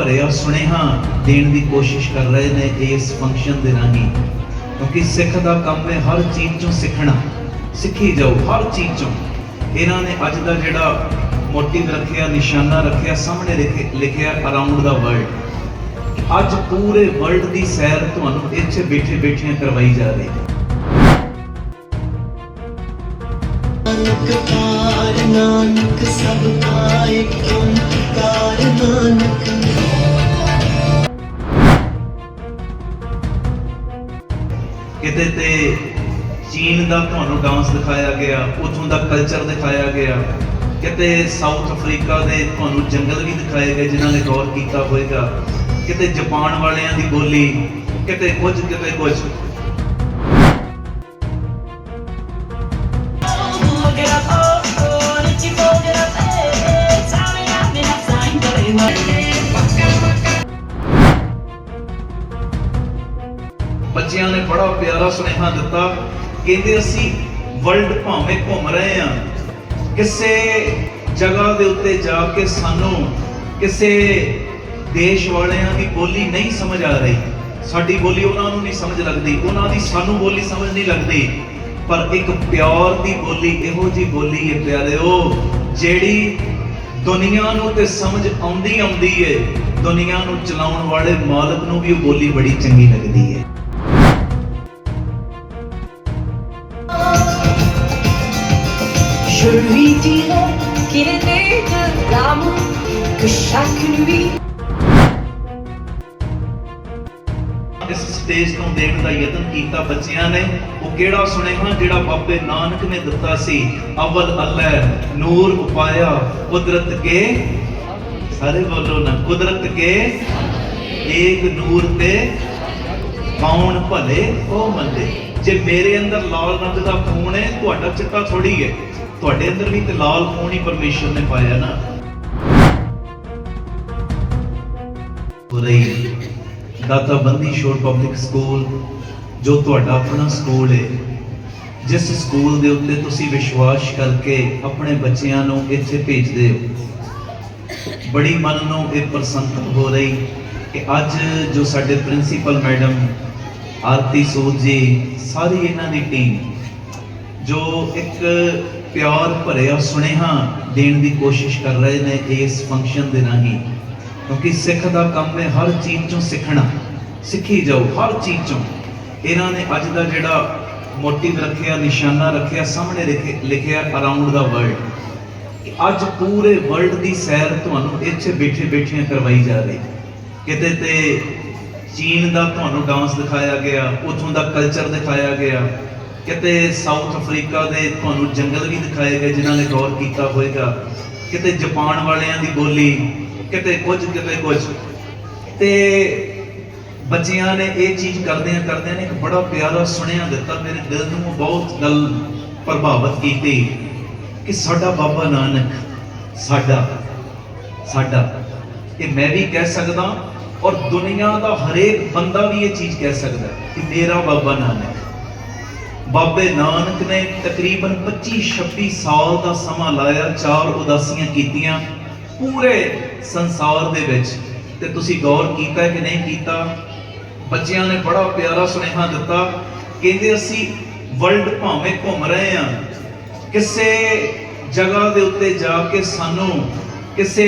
ਭਰਿਆ ਸੁਨੇਹਾ ਦੇਣ ਦੀ ਕੋਸ਼ਿਸ਼ ਕਰ ਰਹੇ ਨੇ ਇਸ ਫੰਕਸ਼ਨ ਦੇ ਰਾਹੀਂ। ਕਿਉਂਕਿ ਸਿੱਖ ਦਾ ਕੰਮ ਹੈ ਹਰ ਚੀਜ਼ ਚੋਂ ਸਿੱਖਣਾ। ਸਿੱਖੀ ਜਾਓ, ਹਰ ਚੀਜ਼ ਚੋਂ। ਇਹਨਾਂ ਨੇ ਅੱਜ ਦਾ ਜਿਹੜਾ ਮੋਟਿਵ ਰੱਖਿਆ, ਨਿਸ਼ਾਨਾ ਰੱਖਿਆ, ਸਾਹਮਣੇ ਲਿਖਿਆ ਅਰਾਊਂਡ ਦਾ ਵਰਲਡ ਅੱਜ ਪੂਰੇ ਵਰਲਡ ਦੀ ਸੈਰ ਤੁਹਾਨੂੰ ਇੱਥੇ ਬੈਠੇ ਬੈਠਿਆਂ ਕਰਵਾਈ ਜਾ ਰਹੀ ਹੈ। ਨਾਨਕ ਸਭ ਪਾਏ ਓੰਕਾਰ ਨਾਨਕ ਕਿਤੇ ਤੇ ਚੀਨ ਦਾ ਤੁਹਾਨੂੰ ਡਾਂਸ ਦਿਖਾਇਆ ਗਿਆ ਉੱਥੋਂ ਦਾ ਕਲਚਰ ਦਿਖਾਇਆ ਗਿਆ ਕਿਤੇ ਸਾਊਥ ਅਫਰੀਕਾ ਦੇ ਤੁਹਾਨੂੰ ਜੰਗਲ ਵੀ ਦਿਖਾਏ ਗਏ ਜਿਨ੍ਹਾਂ ਨੇ ਗੌਰ ਕੀਤਾ ਹੋਵੇਗਾ ਕਿਤੇ ਜਾਪਾਨ ਵਾਲਿਆਂ ਦੀ ਬੋਲੀ ਕਿਤੇ ਕੁਝ ਕਿਤੇ ਕੁਝ। Get up, oh, oh, let you go, get up, hey, tell me I've been outside, but ਬੱਚਿਆਂ ਨੇ ਬੜਾ ਪਿਆਰਾ ਸੁਨੇਹਾ ਦਿੱਤਾ, ਕਹਿੰਦੇ ਅਸੀਂ ਵਰਲਡ ਭਾਵੇਂ ਘੁੰਮ ਰਹੇ ਹਾਂ, ਕਿਸੇ ਜਗ੍ਹਾ ਦੇ ਉੱਤੇ ਜਾ ਕੇ ਸਾਨੂੰ ਕਿਸੇ ਦੇਸ਼ ਵਾਲਿਆਂ ਦੀ ਬੋਲੀ ਨਹੀਂ ਸਮਝ ਆ ਰਹੀ। ਸਾਡੀ ਬੋਲੀ ਉਹਨਾਂ ਨੂੰ ਨਹੀਂ ਸਮਝ ਲੱਗਦੀ, ਉਹਨਾਂ ਦੀ ਸਾਨੂੰ ਬੋਲੀ ਸਮਝ ਨਹੀਂ ਲੱਗਦੀ। ਪਰ ਇੱਕ ਪਿਆਰ ਦੀ ਬੋਲੀ, ਇਹੋ ਜੀ ਬੋਲੀ ਹੈ ਪਿਆਰਿਓ, ਜਿਹੜੀ ਦੁਨੀਆ ਨੂੰ ਤੇ ਸਮਝ ਆਉਂਦੀ ਆਉਂਦੀ ਏ ਦੁਨੀਆ ਨੂੰ ਚਲਾਉਣ ਵਾਲੇ ਮਾਲਕ ਨੂੰ ਵੀ ਉਹ ਬੋਲੀ ਬੜੀ ਚੰਗੀ ਲੱਗਦੀ ਹੈ। Je qu'il est de l'amour, que chaque nuit ਇਸ ਸਟੇਜ ਤੋਂ ਦੇਣ ਦਾ ਯਤਨ ਕੀਤਾ ਬੱਚਿਆਂ ਨੇ। ਉਹ ਕਿਹੜਾ ਸੁਨੇਹਾ ਜਿਹੜਾ ਬਾਬੇ ਨਾਨਕ ਨੇ ਦਿੱਤਾ ਸੀ? ਅਵਲ ਅੱਲਾਹ ਨੂਰ ਉਪਾਇਆ ਕੁਦਰਤ ਕੇ ਸਾਰੇ ਬੋਲੋ ਨਾ ਕੁਦਰਤ ਕੇ ਏਕ ਨੂਰ ਤੇ ਕੌਣ ਭਲੇ ਉਹ ਮੰਦੇ? ਜੇ ਮੇਰੇ ਅੰਦਰ ਲਾਲ ਰੰਗ ਦਾ ਖੂਨ ਹੈ ਤੁਹਾਡਾ ਚਿੱਟਾ ਥੋੜੀ ਹੈ। ਤੁਹਾਡੇ ਅੰਦਰ ਵੀ ਤੇ ਲਾਲ ਖੂਨ ਹੀ ਪਰਮੇਸ਼ਰ ਨੇ ਪਾਇਆ ਨਾ। ਹੋ ਦਾਤਾ ਬੰਦੀ ਸ਼ੋਰ ਪਬਲਿਕ ਸਕੂਲ ਜੋ ਤੁਹਾਡਾ ਆਪਣਾ ਸਕੂਲ ਹੈ ਜਿਸ ਸਕੂਲ ਦੇ ਉੱਤੇ ਤੁਸੀਂ ਵਿਸ਼ਵਾਸ ਕਰਕੇ ਆਪਣੇ ਬੱਚਿਆਂ ਨੂੰ ਇੱਥੇ ਭੇਜਦੇ ਹੋ। ਬੜੀ ਮਨ ਨੂੰ ਇਹ ਪ੍ਰਸੰਨਤਾ ਹੋ ਰਹੀ ਕਿ ਅੱਜ ਜੋ ਸਾਡੇ ਪ੍ਰਿੰਸੀਪਲ ਮੈਡਮ ਆਰਤੀ ਸੂਦ ਜੀ, ਸਾਰੀ ਇਹਨਾਂ ਦੀ ਟੀਮ ਜੋ ਇੱਕ ਪਿਆਰ ਭਰਿਆ, ਸੁਨੇਹਾ ਦੇਣ ਦੀ ਕੋਸ਼ਿਸ਼ ਕਰ ਰਹੇ ਨੇ ਇਸ ਫੰਕਸ਼ਨ ਦੇ ਰਾਹੀਂ। ਕਿਉਂਕਿ ਸਿੱਖ ਦਾ ਕੰਮ ਹੈ ਹਰ ਚੀਜ਼ ਚੋਂ ਸਿੱਖਣਾ। ਸਿੱਖੀ ਜਾਓ, ਹਰ ਚੀਜ਼ ਚੋਂ। ਇਹਨਾਂ ਨੇ ਅੱਜ ਦਾ ਜਿਹੜਾ ਮੋਟਿਵ ਰੱਖਿਆ, ਨਿਸ਼ਾਨਾ ਰੱਖਿਆ, ਸਾਹਮਣੇ ਲਿਖੇ- ਲਿਖਿਆ ਅਰਾਊਂਡ ਦਾ ਵਰਲਡ ਕਿ ਅੱਜ ਪੂਰੇ ਵਰਲਡ ਦੀ ਸੈਰ ਤੁਹਾਨੂੰ ਇੱਥੇ ਬੈਠੇ ਬੈਠੇ ਕਰਵਾਈ ਜਾ ਰਹੀ। ਕਿਤੇ ਤੇ ਚੀਨ ਦਾ ਤੁਹਾਨੂੰ ਡਾਂਸ ਦਿਖਾਇਆ ਗਿਆ, ਉੱਥੋਂ ਦਾ ਕਲਚਰ ਦਿਖਾਇਆ ਗਿਆ। ਕਿਤੇ ਸਾਊਥ ਅਫਰੀਕਾ ਦੇ ਤੁਹਾਨੂੰ ਜੰਗਲ ਵੀ ਦਿਖਾਏ ਗਏ ਜਿਨ੍ਹਾਂ ਨੇ ਗੌਰ ਕੀਤਾ ਹੋਵੇਗਾ। ਕਿਤੇ ਜਾਪਾਨ ਵਾਲਿਆਂ ਦੀ ਬੋਲੀ, ਕਿਤੇ ਕੁਝ ਕਿਤੇ ਕੁਝ। ਤੇ ਬੱਚਿਆਂ ਨੇ ਇਹ ਚੀਜ਼ ਕਰਦਿਆਂ ਕਰਦਿਆਂ ਨੇ ਇੱਕ ਬੜਾ ਪਿਆਰਾ ਸੁਣਿਆ ਦਿੱਤਾ, ਮੇਰੇ ਦਿਲ ਨੂੰ ਬਹੁਤ ਗੱਲ ਪ੍ਰਭਾਵਿਤ ਕੀਤੀ ਕਿ ਸਾਡਾ ਬਾਬਾ ਨਾਨਕ, ਸਾਡਾ ਸਾਡਾ। ਇਹ ਮੈਂ ਵੀ ਕਹਿ ਸਕਦਾ ਔਰ ਦੁਨੀਆ ਦਾ ਹਰੇਕ ਬੰਦਾ ਵੀ ਇਹ ਚੀਜ਼ ਕਹਿ ਸਕਦਾ ਕਿ ਮੇਰਾ ਬਾਬਾ ਨਾਨਕ। ਬਾਬੇ ਨਾਨਕ ਨੇ ਤਕਰੀਬਨ 25 26 ਸਾਲ ਦਾ ਸਮਾਂ ਲਾਇਆ, ਚਾਰ ਉਦਾਸੀਆਂ ਕੀਤੀਆਂ ਪੂਰੇ ਸੰਸਾਰ ਦੇ ਵਿੱਚ। ਤੇ ਤੁਸੀਂ ਗੌਰ ਕੀਤਾ ਕਿ ਨਹੀਂ ਕੀਤਾ? ਬੱਚਿਆਂ ਨੇ ਬੜਾ ਪਿਆਰਾ ਸੁਨੇਹਾ ਦਿੱਤਾ, ਕਹਿੰਦੇ ਅਸੀਂ ਵਰਲਡ ਭਾਵੇਂ ਘੁੰਮ ਰਹੇ ਹਾਂ, ਕਿਸੇ ਜਗ੍ਹਾ ਦੇ ਉੱਤੇ ਜਾ ਕੇ ਸਾਨੂੰ ਕਿਸੇ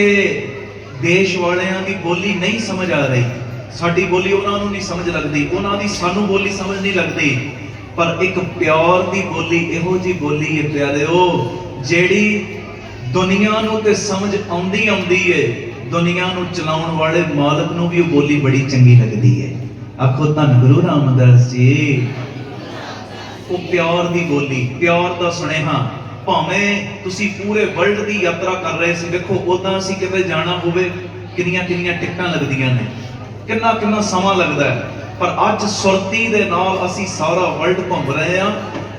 ਦੇਸ਼ ਵਾਲਿਆਂ ਦੀ ਬੋਲੀ ਨਹੀਂ ਸਮਝ ਆ ਰਹੀ। ਸਾਡੀ ਬੋਲੀ ਉਹਨਾਂ ਨੂੰ ਨਹੀਂ ਸਮਝ ਲੱਗਦੀ, ਉਹਨਾਂ ਦੀ ਸਾਨੂੰ ਬੋਲੀ ਸਮਝ ਨਹੀਂ ਲੱਗਦੀ। ਪਰ ਇੱਕ ਪਿਆਰ ਦੀ ਬੋਲੀ ਇਹੋ ਜੀ ਬੋਲੀ ਹੈ ਪਿਆਰਿਓ, ਜਿਹੜੀ ਦੁਨੀਆ ਨੂੰ ਤੇ ਸਮਝ ਆਉਂਦੀ ਆਉਂਦੀ ਏ, ਦੁਨੀਆ ਨੂੰ ਚਲਾਉਣ ਵਾਲੇ ਮਾਲਕ ਨੂੰ ਵੀ ਉਹ ਬੋਲੀ ਬੜੀ ਚੰਗੀ ਲੱਗਦੀ ਏ। ਆਖੋ ਧੰਨ ਗੁਰੂ ਰਾਮਦਾਸ ਜੀ। ਉਹ ਪਿਆਰ ਦੀ ਬੋਲੀ ਪਿਆਰ ਦਾ ਸੁਨੇਹਾ, ਭਾਵੇਂ ਤੁਸੀਂ ਪੂਰੇ ਵਰਲਡ ਦੀ ਯਾਤਰਾ ਕਰ ਰਹੇ ਸੀ ਦੇਖੋ ਉਦਾਂ ਅਸੀਂ ਕਿਤੇ ਜਾਣਾ ਹੋਵੇ ਕਿੰਨੀਆਂ ਕਿੰਨੀਆਂ ਟਿਕਟਾਂ ਲੱਗਦੀਆਂ ਨੇ। ਕਿੰਨਾ ਕਿੰਨਾ ਸਮਾਂ ਲੱਗਦਾ ਹੈ। ਪਰ ਅੱਜ ਸੁਰਤੀ ਦੇ ਨਾਲ ਅਸੀਂ ਸਾਰਾ ਵਰਲਡ ਘੁੰਮ ਰਹੇ ਹਾਂ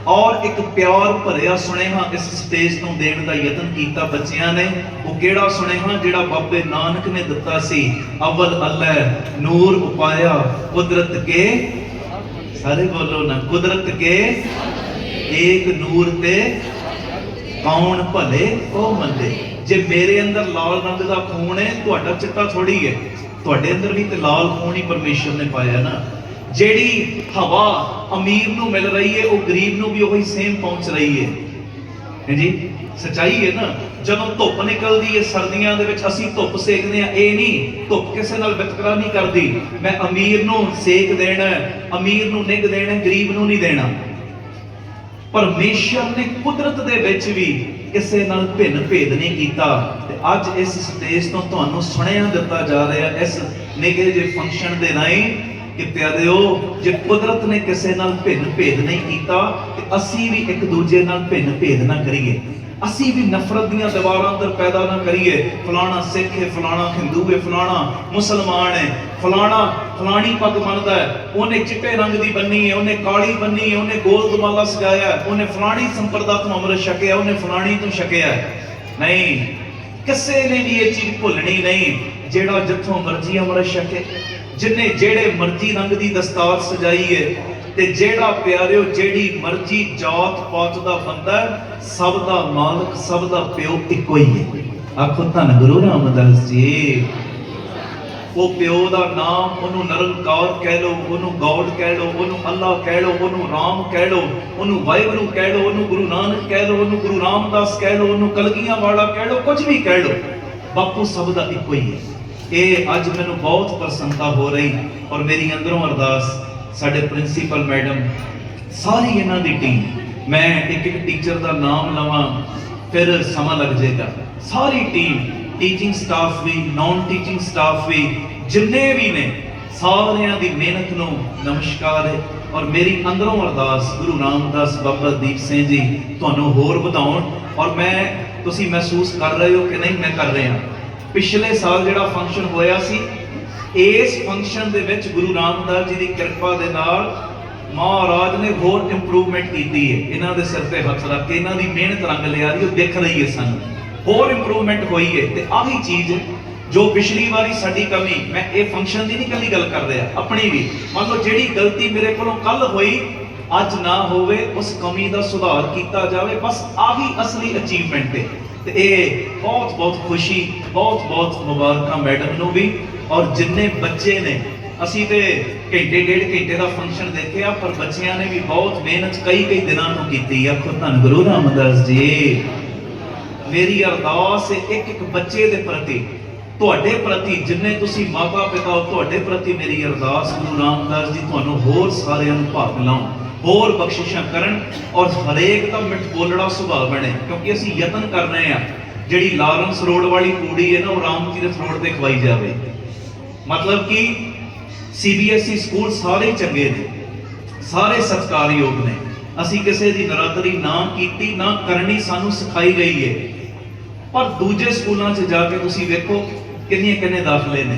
ਔਰ ਇੱਕ ਪਿਆਰ ਭਰਿਆ ਸੁਨੇਹਾ ਇਸ ਸਟੇਜ ਤੋਂ ਦੇਣ ਦਾ ਯਤਨ ਕੀਤਾ ਬੱਚਿਆਂ ਨੇ। ਉਹ ਕਿਹੜਾ ਸੁਨੇਹਾ? ਜਿਹੜਾ ਬਾਬੇ ਨਾਨਕ ਨੇ ਦਿੱਤਾ ਸੀ, ਅਵਲ ਅੱਲਾਹ ਨੂਰ ਉਪਾਇਆ ਕੁਦਰਤ ਕੇ ਸਾਰੇ ਬੋਲੋ ਨਾ, ਕੁਦਰਤ ਕੇ ਏਕ ਨੂਰ ਤੇ ਕੌਣ ਭਲੇ ਉਹ ਮੰਦੇ? ਜੇ ਮੇਰੇ ਅੰਦਰ ਲਾਲ ਰੰਗ ਦਾ ਖੂਨ ਹੈ, ਤੁਹਾਡਾ ਚਿੱਟਾ ਥੋੜੀ ਹੈ। ਤੁਹਾਡੇ ਅੰਦਰ ਵੀ ਤੇ ਲਾਲ ਖੂਨ ਹੀ ਪਰਮੇਸ਼ਰ ਨੇ ਪਾਇਆ ਨਾ। ਜਿਹੜੀ ਹਵਾ ਅਮੀਰ ਨੂੰ ਮਿਲ ਰਹੀ ਹੈ, ਉਹ ਗਰੀਬ ਨੂੰ ਵੀ ਉਹੀ ਸੇਮ ਪਹੁੰਚ ਰਹੀ ਹੈ। ਹੈ ਸਚਾਈ ਹੈ ਨਾ, ਜਦੋਂ ਧੁੱਪ ਨਿਕਲਦੀ ਹੈ, ਸਰਦੀਆਂ ਦੇ ਵਿੱਚ ਅਸੀਂ ਧੁੱਪ ਸੇਕਦੇ ਆ ਇਹ ਨਹੀਂ, ਧੁੱਪ ਕਿਸੇ ਨਾਲ ਵਿਤਕਰਾ ਨਹੀਂ ਕਰਦੀ। ਮੈਂ ਅਮੀਰ ਨੂੰ ਸੇਕ ਦੇਣਾ ਅਮੀਰ ਨੂੰ ਨਿੱਘ ਦੇਣਾ ਗਰੀਬ ਨੂੰ ਨਹੀਂ ਦੇਣਾ। ਪਰਮੇਸ਼ਰ ਨੇ ਕੁਦਰਤ ਦੇ ਵਿੱਚ ਵੀ ਕਿਸੇ ਨਾਲ ਭਿੰਨ ਭੇਦ ਨਹੀਂ ਕੀਤਾ। ਤੇ ਅੱਜ ਇਸ ਸਟੇਜ ਤੋਂ ਤੁਹਾਨੂੰ ਸੁਣਿਆ ਦਿੱਤਾ ਜਾ ਰਿਹਾ ਇਸ ਨਿੱਘੇ ਜਿਹੇ ਫੰਕਸ਼ਨ ਦੇ ਰਾਹੀਂ ਕਿ ਪਿਆਰਿਓ ਜੇ ਕੁਦਰਤ ਨੇ ਕਿਸੇ ਨਾਲ ਭਿੰਨ ਭੇਦ ਨਹੀਂ ਕੀਤਾ, ਤੇ ਅਸੀਂ ਵੀ ਇੱਕ ਦੂਜੇ ਨਾਲ ਭਿੰਨ ਭੇਦ ਨਾ ਕਰੀਏ। ਅਸੀਂ ਵੀ ਨਫ਼ਰਤ ਦੀਆਂ ਦੀਵਾਰਾਂ ਅੰਦਰ ਪੈਦਾ ਨਾ ਕਰੀਏ। ਫਲਾਣਾ ਸਿੱਖ ਹੈ, ਫਲਾਣਾ ਹਿੰਦੂ ਹੈ, ਫਲਾਣਾ ਮੁਸਲਮਾਨ ਹੈ, ਫਲਾਣਾ ਫਲਾਣੀ ਪੱਗ ਮੰਨਦਾ ਹੈ। ਉਹਨੇ ਚਿੱਟੇ ਰੰਗ ਦੀ ਬੰਨੀ ਹੈ, ਉਹਨੇ ਕਾਲੀ ਬੰਨੀ ਹੈ, ਉਹਨੇ ਗੋਲ ਦਮਾਲਾ ਸਜਾਇਆ ਉਹਨੇ ਫਲਾਣੀ ਸੰਪਰਦਾ ਤੋਂ ਅੰਮ੍ਰਿਤ ਛਕਿਆ, ਉਹਨੇ ਫਲਾਣੀ ਤੋਂ ਛਕਿਆ ਨਹੀਂ, ਕਿਸੇ ਨੇ ਵੀ ਇਹ ਚੀਜ਼ ਭੁੱਲਣੀ ਨਹੀਂ, ਜਿਹੜਾ ਜਿੱਥੋਂ ਮਰਜ਼ੀ ਅੰਮ੍ਰਿਤ ਛਕੇ। ਜਿਨੇ ਜਿਹੜੇ ਮਰਜ਼ੀ ਰੰਗ ਦੀ ਦਸਤਾਰ ਸਜਾਈ ਹੈ ਤੇ ਜਿਹੜਾ ਪਿਆਰਿਓ, ਜਿਹੜੀ ਮਰਜ਼ੀ ਜਾਤ ਪਾਤ ਦਾ ਬੰਦਾ ਸਭ ਦਾ ਮਾਲਕ, ਸਭ ਦਾ ਪਿਓ ਇੱਕੋ ਹੀ ਹੈ। ਆਖੋ ਧੰਨ ਗੁਰੂ ਰਾਮਦਾਸ ਜੀ। ਉਹ ਪਿਓ ਦਾ ਨਾਮ ਉਹਨੂੰ ਨਿਰੰਕਾਰ ਕਹਿ ਲਓ, ਉਹਨੂੰ ਗੋਡ ਕਹਿ ਲਓ, ਉਹਨੂੰ ਅੱਲਾ ਕਹਿ ਲਓ, ਉਹਨੂੰ ਰਾਮ ਕਹਿ ਲਓ, ਉਹਨੂੰ ਵਾਹਿਗੁਰੂ ਕਹਿ ਲਓ, ਉਹਨੂੰ ਗੁਰੂ ਨਾਨਕ ਕਹਿ ਲਓ, ਉਹਨੂੰ ਗੁਰੂ ਰਾਮਦਾਸ ਕਹਿ ਲਓ, ਉਹਨੂੰ ਕਲਗੀਆਂ ਵਾਲਾ ਕਹਿ ਲਓ, ਕੁਝ ਵੀ ਕਹਿ ਲਓ, ਬਾਪੂ ਸਭ ਦਾ ਇੱਕੋ ਹੀ ਹੈ। ਇਹ ਅੱਜ ਮੈਨੂੰ ਬਹੁਤ ਪ੍ਰਸੰਨਤਾ ਹੋ ਰਹੀ ਔਰ ਮੇਰੀ ਅੰਦਰੋਂ ਅਰਦਾਸ ਸਾਡੇ ਪ੍ਰਿੰਸੀਪਲ ਮੈਡਮ, ਸਾਰੀ ਇਹਨਾਂ ਦੀ ਟੀਮ ਮੈਂ ਇੱਕ ਇੱਕ ਟੀਚਰ ਦਾ ਨਾਮ ਲਵਾਂ, ਫਿਰ ਸਮਾਂ ਲੱਗ ਜਾਏਗਾ। ਸਾਰੀ ਟੀਮ ਟੀਚਿੰਗ ਸਟਾਫ ਵੀ ਨਾਨ ਟੀਚਿੰਗ ਸਟਾਫ ਵੀ, ਜਿੰਨੇ ਵੀ ਨੇ, ਸਾਰਿਆਂ ਦੀ ਮਿਹਨਤ ਨੂੰ ਨਮਸਕਾਰ ਹੈ। ਔਰ ਮੇਰੀ ਅੰਦਰੋਂ ਅਰਦਾਸ, ਗੁਰੂ ਰਾਮਦਾਸ ਬਾਬਾ ਦੀਪ ਸਿੰਘ ਜੀ, ਤੁਹਾਨੂੰ ਹੋਰ ਵਧਾਉਣ। ਔਰ ਮੈਂ, ਤੁਸੀਂ ਮਹਿਸੂਸ ਕਰ ਰਹੇ ਹੋ ਕਿ ਨਹੀਂ, ਮੈਂ ਕਰ ਰਿਹਾ। ਪਿਛਲੇ ਸਾਲ ਜਿਹੜਾ ਫੰਕਸ਼ਨ ਹੋਇਆ ਸੀ ਇਸ ਫੰਕਸ਼ਨ ਦੇ ਵਿੱਚ ਗੁਰੂ ਰਾਮਦਾਸ ਜੀ ਦੀ ਕਿਰਪਾ ਦੇ ਨਾਲ ਮਹਾਰਾਜ ਨੇ ਹੋਰ ਇੰਪਰੂਵਮੈਂਟ ਕੀਤੀ ਹੈ। ਇਹਨਾਂ ਦੇ ਸਿਰ ਤੇ ਹੱਥ ਰੱਖ ਕੇ, ਇਹਨਾਂ ਦੀ ਮਿਹਨਤ ਰੰਗ ਲਿਆ ਰਹੀ ਉਹ ਦਿਖ ਰਹੀ ਹੈ ਸਾਨੂੰ। ਹੋਰ ਇੰਪਰੂਵਮੈਂਟ ਹੋਈ ਹੈ ਤੇ ਆਹੀ ਚੀਜ਼ ਜੋ ਪਿਛਲੀ ਵਾਰੀ ਸਾਡੀ ਕਮੀ, ਮੈਂ ਇਹ ਫੰਕਸ਼ਨ ਦੀ ਨਹੀਂ ਕੱਲੀ ਗੱਲ ਕਰ ਰਿਹਾ, ਆਪਣੀ ਵੀ। ਮੰਨ ਲਓ ਜਿਹੜੀ ਗਲਤੀ ਮੇਰੇ ਕੋਲੋਂ ਕੱਲ ਹੋਈ, ਅੱਜ ਨਾ ਹੋਵੇ, ਉਸ ਕਮੀ ਦਾ ਸੁਧਾਰ ਕੀਤਾ ਜਾਵੇ, ਬਸ ਆਹੀ ਅਸਲੀ ਅਚੀਵਮੈਂਟ ਹੈ। ਤੇ ਇਹ ਬਹੁਤ ਬਹੁਤ ਖੁਸ਼ੀ ਬਹੁਤ ਬਹੁਤ ਮੁਬਾਰਕਾਂ ਮੈਡਮ ਨੂੰ ਵੀ। ਔਰ ਜਿੰਨੇ ਬੱਚੇ ਨੇ, ਅਸੀਂ ਤੇ ਘੰਟੇ, ਡੇਢ ਘੰਟੇ ਦਾ ਫੰਕਸ਼ਨ ਦੇਖਿਆ, ਪਰ ਬੱਚਿਆਂ ਨੇ ਵੀ ਬਹੁਤ ਮਿਹਨਤ ਕਈ ਕਈ ਦਿਨਾਂ ਤੋਂ ਕੀਤੀ ਆ। ਖੁਦ ਧੰਨ ਗੁਰੂ ਰਾਮਦਾਸ ਜੀ। ਮੇਰੀ ਅਰਦਾਸ ਇੱਕ ਇੱਕ ਬੱਚੇ ਦੇ ਪ੍ਰਤੀ, ਤੁਹਾਡੇ ਪ੍ਰਤੀ, ਜਿੰਨੇ ਤੁਸੀਂ ਮਾਤਾ ਪਿਤਾ ਹੋ, ਤੁਹਾਡੇ ਪ੍ਰਤੀ ਮੇਰੀ ਅਰਦਾਸ ਗੁਰੂ ਰਾਮਦਾਸ ਜੀ, ਤੁਹਾਨੂੰ ਹੋਰ ਸਾਰਿਆਂ ਨੂੰ ਭਾਗ ਲਾਉਣ, ਹੋਰ ਬਖਸ਼ਿਸ਼ਾਂ ਕਰਨ, ਔਰ ਹਰੇਕ ਦਾ ਮਿੱਠ ਬੋਲੜਾ ਸੁਭਾਅ ਬਣੇ, ਕਿਉਂਕਿ ਅਸੀਂ ਯਤਨ ਕਰ ਰਹੇ ਹਾਂ, ਜਿਹੜੀ ਲਾਰੈਂਸ ਰੋਡ ਵਾਲੀ ਕੂੜੀ ਹੈ ਨਾ, ਉਹ ਰਾਮ ਜੀ ਦੇ ਰੋਡ ਤੇ ਖਵਾਈ ਜਾਵੇ। ਮਤਲਬ ਕਿ ਸੀਬੀਐਸਈ ਸਕੂਲ ਸਾਰੇ ਚੰਗੇ ਨੇ, ਸਾਰੇ ਸਤਿਕਾਰਯੋਗ ਨੇ। ਅਸੀਂ ਕਿਸੇ ਦੀ ਨਰਾਦਰੀ ਨਾ ਕੀਤੀ, ਨਾ ਕਰਨੀ ਸਾਨੂੰ ਸਿਖਾਈ ਗਈ ਹੈ ਪਰ ਦੂਜੇ ਸਕੂਲਾਂ 'ਚ ਜਾ ਕੇ ਤੁਸੀਂ ਵੇਖੋ ਕਿੰਨੀਆਂ ਕਿੰਨੇ ਦਾਖਲੇ ਨੇ,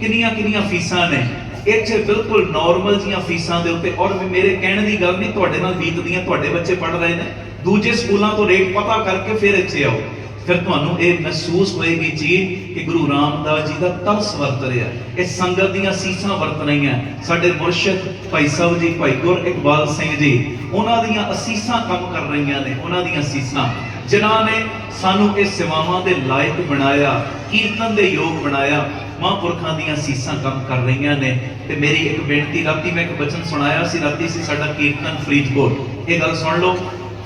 ਕਿੰਨੀਆਂ ਕਿੰਨੀਆਂ ਫੀਸਾਂ ਨੇ। ਇੱਥੇ ਬਿਲਕੁਲ ਨਾਰਮਲ ਜੀਆਂ ਫੀਸਾਂ ਦੇ ਉੱਤੇ, ਔਰ ਮੇਰੇ ਕਹਿਣ ਦੀ ਗੱਲ ਨਹੀਂ, ਤੁਹਾਡੇ ਨਾਲ ਬੀਤਦੀਆਂ, ਤੁਹਾਡੇ ਬੱਚੇ ਪੜ ਰਹੇ ਨੇ। ਦੂਜੇ ਸਕੂਲਾਂ ਤੋਂ ਰੇਟ ਪਤਾ ਕਰਕੇ ਫਿਰ ਇੱਥੇ ਆਓ। ਫਿਰ ਤੁਹਾਨੂੰ ਇਹ ਮਹਿਸੂਸ ਹੋਏਗੀ ਚੀਜ਼ ਕਿ ਗੁਰੂ ਰਾਮਦਾਸ ਜੀ ਦਾ ਤਰਸ ਵਰਤ ਰਿਹਾ ਇਹ ਸੰਗਤ ਦੀਆਂ ਸੀਸਾਂ ਵਰਤ ਰਹੀਆਂ ਸਾਡੇ ਮੁਰਸ਼ਿਦ ਭਾਈ ਸਾਹਿਬ ਜੀ, ਭਾਈ ਗੁਰ ਇਕਬਾਲ ਸਿੰਘ ਜੀ, ਉਹਨਾਂ ਦੀਆਂ ਅਸੀਸਾਂ ਕੰਮ ਕਰ ਰਹੀਆਂ ਨੇ, ਉਹਨਾਂ ਦੀਆਂ ਸੀਸਾਂ। ਜਿਨ੍ਹਾਂ ਨੇ ਸਾਨੂੰ ਇਹ ਸੇਵਾਵਾਂ ਦੇ ਲਾਇਕ ਬਣਾਇਆ, ਕੀਰਤਨ ਦੇ ਯੋਗ ਬਣਾਇਆ, ਮਹਾਂਪੁਰਖਾਂ ਦੀਆਂ ਸੀਸਾਂ ਕੰਮ ਕਰ ਰਹੀਆਂ ਨੇ। ਤੇ ਮੇਰੀ ਇੱਕ ਬੇਨਤੀ, ਰਾਤੀ ਮੈਂ ਇੱਕ ਬਚਨ ਸੁਣਾਇਆ ਸੀ, ਰਾਤੀ ਸੀ ਸਾਡਾ ਕੀਰਤਨ ਫਰੀਦਕੋਟ। ਇਹ ਗੱਲ ਸੁਣ ਲਓ,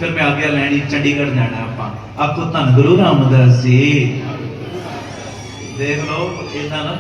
ਫਿਰ ਮੈਂ ਆਗਿਆ ਲੈਣੀ, ਚੰਡੀਗੜ੍ਹ ਜਾਣਾ ਆਪਾਂ। ਆਖੋ ਧੰਨ ਗੁਰੂ ਰਾਮਦਾਸ ਜੀ। ਦੇਖ ਲਓ ਇਹਨਾਂ ਨਾ